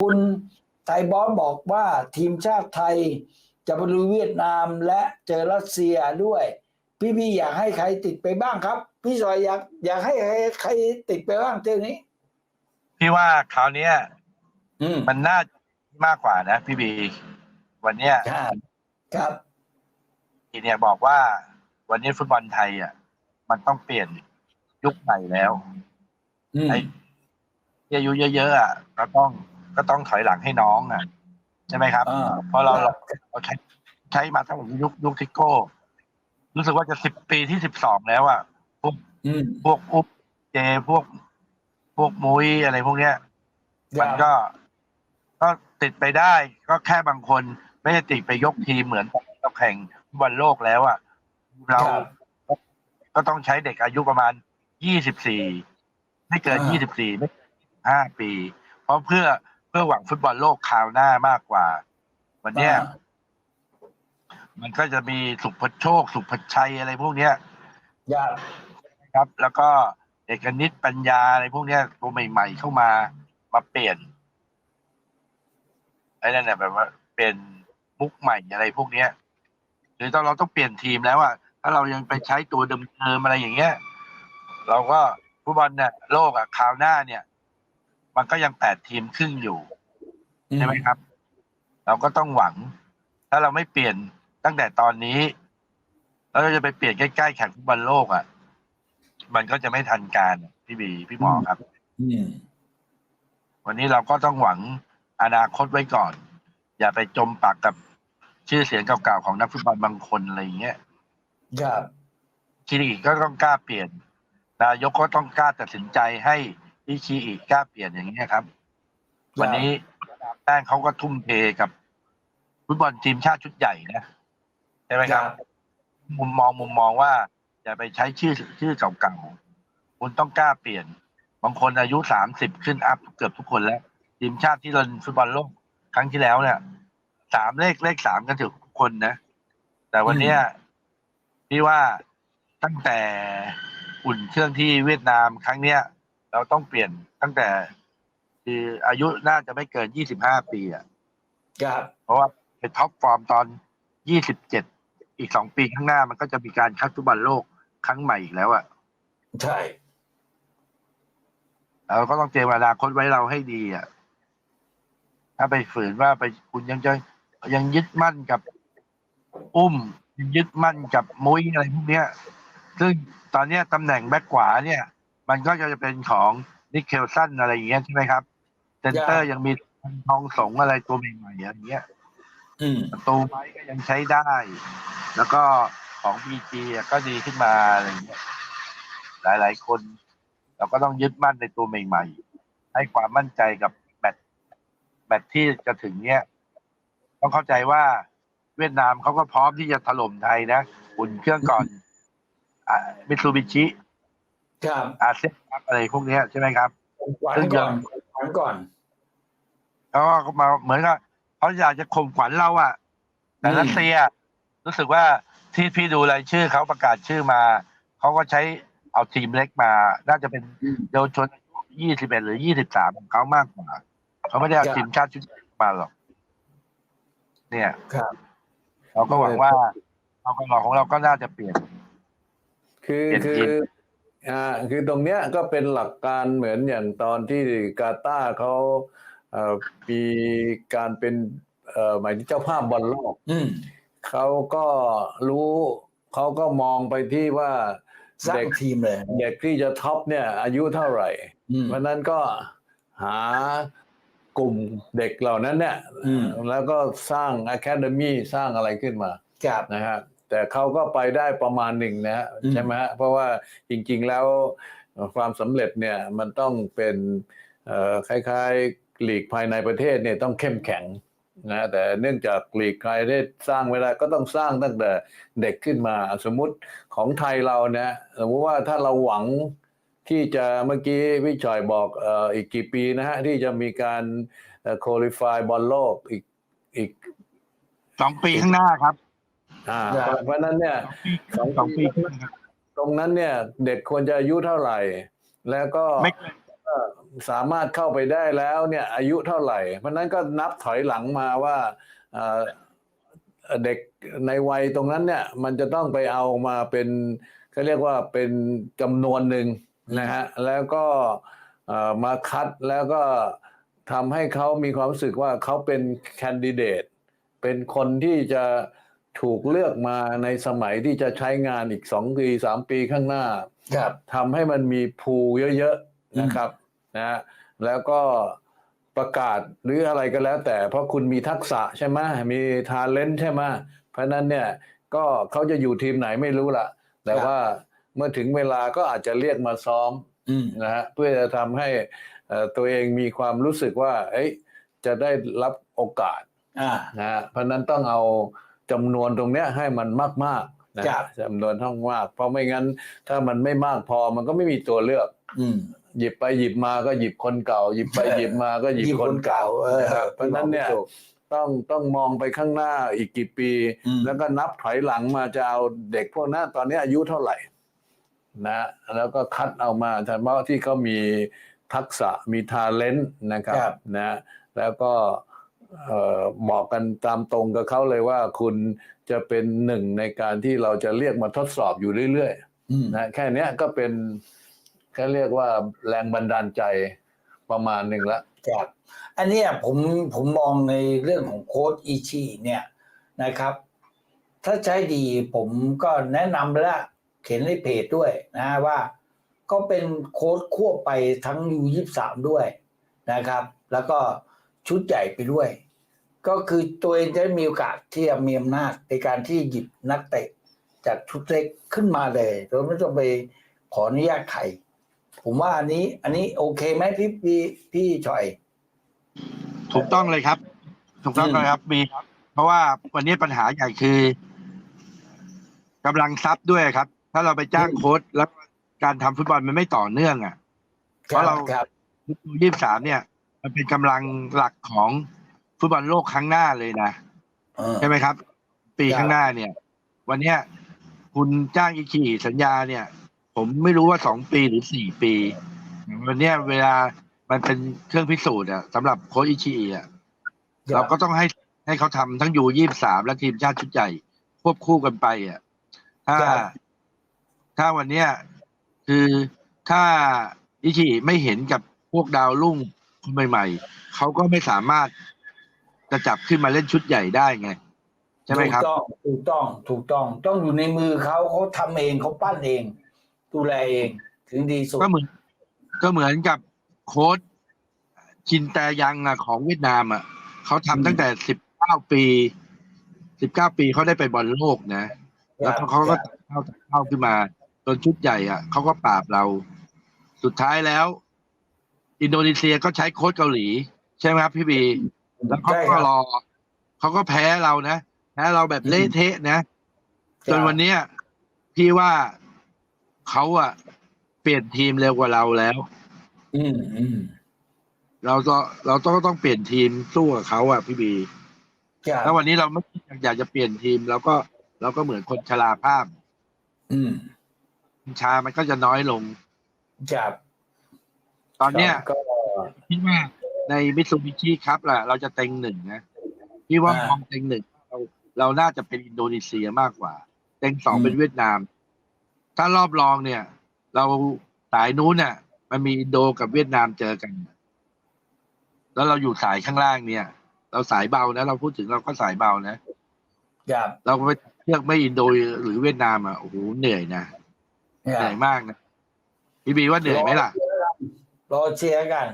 คุณไทยบอสบอกว่าทีมชาติไทยจะไปลุยเวียดนามและเจอรัสเซียด้วย พี่พี่อยากให้ใครติดไปบ้างครับ พี่สอยอยากอยากให้ใครใครติดไปบ้างเที่ยวนี้ พี่ว่าคราวเนี้ยอืมมันน่าจะมากกว่านะ พี่บี วันเนี้ยครับครับทีเนี่ยบอกว่า วันนี้ฟุตบอลไทยอะ มันต้องเปลี่ยนยุคใหม่แล้วอืมไอ้ที่อายุเยอะๆอะก็ต้อง ก็ต้องถอยหลังให้น้องอะใช่ไหมครับอ่าเพราะเราเราเราใช้ใช้มาตั้งแต่ยุคยุคทิโก้ รู้สึกว่าจะสิบปีที่สิบสองแล้วอะอืมพวกอุ๊บเจพวก พวกมุ้ยอะไรพวกเนี้ยมันก็ก็ติดไปได้ก็แค่บางคน ไม่ได้ติดไปยกทีมเหมือนตอนเราแข่งฟุตบอลโลกแล้วอะเราครับก็ต้องใช้เด็กอายุประมาณยี่สิบสี่ไม่เกินอ่ายี่สิบสี่ไม่ห้าปี เพราะเพื่อ เพื่อหวังฟุตบอลโลกคราวหน้ามากกว่า วันเนี้ยอ่ามันก็จะมีสุพโชค สุพชัยอะไรพวกเนี้ยอยากครับ แล้วก็เอกนิตปัญญาอะไรพวกเนี้ยตัวใหม่ๆเข้ามามาเปลี่ยนไอ้นั่นแหละแบบว่าเป็นมุกใหม่อะไรพวกเนี้ยหรือตอนเราต้องเปลี่ยนทีมแล้วอะถ้าเรายังไปใช้ตัวเดิมๆอะไรอย่างเงี้ย เราก็ฟุตบอลเนี่ยโลกอะคราวหน้าเนี่ย มันก็ยังแปดทีมครึ่งอยู่ใช่ไหมครับ เราก็ต้องหวัง ถ้าเราไม่เปลี่ยนตั้งแต่ตอนนี้แล้วเราจะไปเปลี่ยนใกล้ๆแข่งฟุตบอลโลกอะ่ะ มันก็จะไม่ทันการพี่บีพี่หมอครับอืมวันนี้เราก็ต้องหวังอนาคตไว้ก่อน อย่าไปจมปักกับชื่อเสียงเก่าๆของนักฟุตบอลบางคนอะไรอย่างเงี้ยครับคีรีก็ต้องกล้าเปลี่ยน นายกก็ต้องกล้าตัดสินใจให้ ที่คีรีกล้าเปลี่ยนอย่างเงี้ยครับ วันนี้แป้งเขาก็ทุ่มเทกับฟุตบอลทีมชาติชุดใหญ่นะใช่ไหมครับ มุมมองมุมมองว่าอย่าไปใช้ชื่อชื่อเก่าๆคุณต้องกล้าเปลี่ยน บางคนอายุสามสิบขึ้นอัพเกือบทุกคนแล้ว ทีมชาติที่เล่นฟุตบอลโลกครั้งที่แล้วเนี่ยสามเลขเลขสามกันถึงทุกคนนะ แต่วันเนี้ยพี่ว่าตั้งแต่อุ่นเครื่องที่เวียดนามครั้งเนี้ย เราต้องเปลี่ยนตั้งแต่ คืออายุน่าจะไม่เกินยี่สิบห้าปีอะครับเพราะว่าเป็นท็อปฟอร์มตอน27อีกสองปีข้างหน้ามันก็จะมีการคัดฟุตบอลโลกครั้งใหม่อีกแล้วอะใช่เราก็ต้องเตรียมอนาคตไว้เราให้ดีอะถ้าไปฝืนว่าไปคุณยังจะยังยึดมั่นกับอุ้มยังยึดมั่นกับมุ้ยอะไรพวกเนี้ย ซึ่งตอนเนี้ยตำแหน่งแบ็คขวาเนี่ย มันก็จะเป็นของนิกเคลสันอะไรอย่างเงี้ยใช่ไหมครับ เซนเตอร์ยังมีทองสงอะไรตัวใหม่ๆอย่างเงี้ยอืมประตูไม้ก็ยังใช้ได้ แล้วก็ของบีจีก็ดีขึ้นมาอะไรอย่างเงี้ย หลายๆคน เราก็ต้องยึดมั่นในตัวใหม่ๆ ให้ความมั่นใจกับแมตช์แมตช์ที่จะถึงเนี้ย ต้องเข้าใจว่าเวียดนามเขาก็พร้อมที่จะถล่มไทยนะอุ่นเครื่องก่อนมิตซูบิชิ ครับอาเซียนครับอะไรพวกเนี้ยใช่ไหมครับหวานก่อนหวานก่อนแล้วก็มาเหมือนกับเขาอยากจะข่มขวัญเราอะแต่อืมรัสเซีย รู้สึกว่าที่พี่ดูรายชื่อเขาประกาศชื่อมาเขาก็ใช้เอาทีมเล็กมา น่าจะเป็นเยาวชนยี่สิบเอ็ดหรือยี่สิบสามของเขามากกว่าเขาไม่ได้เอาทีมชาติชุดใหญ่มาหรอก เนี่ยครับเราก็หวังว่าเราก็ของเราก็น่าจะเปลี่ยน คือเปลี่ยนคืทีอ มอ่าคือตรงเนี้ยก็เป็นหลักการเหมือนอย่างตอนที่กาตาร์เขาเอ่อมีการเป็นเอ่อหมายถึงเจ้าภาพบอลโลกอืม เขาก็รู้เขาก็มองไปที่ว่าสร้าเด็งกทีมเลย เด็กที่จะท็อปเนี่ย อายุเท่าไหร่ อืม เพราะฉะนั้นก็หากลุ่มเด็กเหล่านั้นเนี่ยอืม แล้วก็สร้างอะคาเดมีสร้างอะไรขึ้นมา ครับ นะฮะ แต่เขาก็ไปได้ประมาณหนึ่งนะฮะอืมใช่ไหมฮะเพราะว่าจริง ๆแล้วเอ่อความสำเร็จเนี่ยมันต้องเป็นเอ่อคล้ายๆหลีกภายในประเทศเนี่ยต้องเข้มแข็งนะแต่เนื่องจากหลีกภายในประเทศสร้างไม่ได้ก็ต้องสร้างตั้งแต่เด็กขึ้นมาสมมุติของไทยเราเนี่ยสมมติว่าถ้าเราหวังที่จะเมื่อกี้พี่ชอยบอกเอ่ออีกกี่ปีนะฮะที่จะมีการโคลิฟายบอลโลกอีกอีกสองปีข้างหน้าครับอ่าครับ เพราะฉะนั้นเนี่ยสองสองปีข้างหน้าครับตรงนั้นเนี่ย เด็กควรจะอายุเท่าไหร่ แล้วก็ไม่เกินเอ่อสามารถเข้าไปได้แล้วเนี่ย อายุเท่าไหร่ เพราะฉะนั้นก็นับถอยหลังมาว่าเอ่อเด็กในวัยตรงนั้นเนี่ย มันจะต้องไปเอามาเป็นเขาเรียกว่าเป็นจำนวนหนึ่งนะฮะแล้วก็เอ่อมาคัดแล้วก็ทำให้เขามีความรู้สึกว่าเขาเป็นแคนดิเดตเป็นคนที่จะ ถูกเลือกมาในสมัยที่จะใช้งานอีกสองปีสามปีข้างหน้าครับทำให้มันมีภูเยอะๆนะครับนะฮะแล้วก็ประกาศหรืออะไรก็แล้วแต่ เพราะคุณมีทักษะใช่ไหมมีทาเลนต์ใช่ไหมเพราะฉะนั้นเนี่ยก็เขาจะอยู่ทีมไหนไม่รู้ละแต่ครับว่าเมื่อถึงเวลาก็อาจจะเรียกมาซ้อมอืมนะฮะเพื่อจะทำให้เอ่อตัวเองมีความรู้สึกว่าเอ้ยจะได้รับโอกาสอ่านะฮะเพราะฉะนั้นต้องเอา จำนวนตรงเนี้ยให้มันมากๆนะครัฮะบจำนวนเท่ามาก เพราะไม่งั้น ถ้ามันไม่มากพอมันก็ไม่มีตัวเลือก อืมหยิบไปหยิบมาก็หยิบคนเก่า หยิบไปเออหยิบมาก็หยิบหยิบคคนนเก่าเก่าเออนะครับเพราะฉะนั้นเนี่ยถูกต้องต้องมองไปข้างหน้าอีกกี่ปีอืมแล้วก็นับถอยหลังมาจะเอาเด็กพวกนั้นตอนนี้อายุเท่าไหร่ นะ แล้วก็คัดเอามาเฉพาะที่เขามีทักษะมีทาเลนต์นะครับครับนะ แล้วก็ เอ่อบอกกันตามตรงกับเขาเลยว่าคุณจะเป็นหนึ่งในการที่เราจะเรียกมาทดสอบอยู่เรื่อยๆอืมนะแค่เนี้ยก็เป็นแค่เรียกว่าแรงบันดาลใจประมาณหนึ่งละครับอันเนี้ยผมผมมองในเรื่องของโค้ดอีชีเนี่ยนะครับ ถ้าใช้ดีผมก็แนะนำไปแล้วเขียนในเพจด้วยนะว่า ก็เป็นโค้ดควบไปทั้งยูยี่สามด้วยนะครับ แล้วก็ ชุดใหญ่ไปด้วย ก็คือตัวเองจะมีโอกาสที่จะมีอำนาจในการที่หยิบนักเตะจากชุดเล็กขึ้นมาเลยโดยไม่ต้องไปขออนุญาตใครผมว่าอันนี้ อันนี้โอเคไหมพี่พี่พี่ชอย ถูกต้องเลยครับ ถูกต้องอืมเลยครับมีครับ เพราะว่าวันนี้ปัญหาใหญ่คือกำลังทรัพย์ด้วยครับ ถ้าเราไปจ้างโค้ชแล้วการทำฟุตบอลมันไม่ต่อเนื่องอะเพราะเราครับยี่สามเนี่ย มันเป็นกำลังหลักของฟุตบอลโลกครั้งหน้าเลยนะเออ ใช่ไหมครับ ปีครับข้างหน้าเนี่ย วันเนี้ยคุณจ้างอิคิสัญญาเนี่ย ผมไม่รู้ว่าสองปีหรือสี่ปี วันเนี้ยเวลามันเป็นเครื่องพิสูจน์อะสำหรับโค้ชอิชิอะเราก็ต้องให้ให้เขาทำทั้งยูยี่สามและทีมชาติชุดใหญ่ ควบคู่กันไปอะถ้าครับถ้าวันเนี้ยคือถ้าอิชิไม่เห็นกับพวกดาวรุ่งคน ใหม่ๆเขาก็ไม่สามารถจะจับขึ้นมาเล่นชุดใหญ่ได้ไง ใช่ไหมครับ ถูกต้อง ถูกต้อง ถูกต้อง ต้องอยู่ในมือเขาเขาทำเองเขาปั้นเอง ดูแลเอง ถึงดีสุดก็เหมือน ก็เหมือนกับโค้ชชินแตยังอะของเวียดนามอะเขาทำตั้งแต่สิบเก้าปีสิบเก้าปีเขาได้ไปบอลโลกนะ แล้วเขาก็เข้าเข้าขึ้นมาจนชุดใหญ่อะเขาก็ปราบเรา สุดท้ายแล้ว อินโดนีเซียก็ใช้โค้ชเกาหลี ใช่ไหมครับพี่บี แล้วเขาใช่คก็รับรอเขาก็แพ้เรานะแพ้เราแบบเละเทะนะจนวันเนี้ยพี่ว่าเขาอะเปลี่ยนทีมเร็วกว่าเราแล้ว อืมอืมเราก็เราต้องต้องเปลี่ยนทีมสู้กับเขาอะพี่บีครับแล้ววันนี้เราไม่อยากจะเปลี่ยนทีมเราก็เราก็เหมือนคนชราภาพ อืมชามันก็จะน้อยลงครับ ตอนเนี้ยก็พี่ว่าในมิตซูบิชิครับล่ะ เราจะเต็งหนึ่งนะพี่ว่ามองเต็งหนึ่งเราเราน่าจะเป็นอินโดนีเซียมากกว่า เต็งสองเป็นเวียดนาม ถ้ารอบรองเนี่ย เราสายนู้นเนี่ยมันมีอินโดกับเวียดนามเจอกัน แล้วเราอยู่สายข้างล่างเนี่ย เราสายเบานะ เราพูดถึงเราก็สายเบานะครับเราไปเลือกไม่อินโดหรือเวียดนามอะโอ้โหเหนื่อยนะคเหรันื่อยมากนะพี่บีว่าเหนื่อยไหมล่ะ รอเชียร์กัน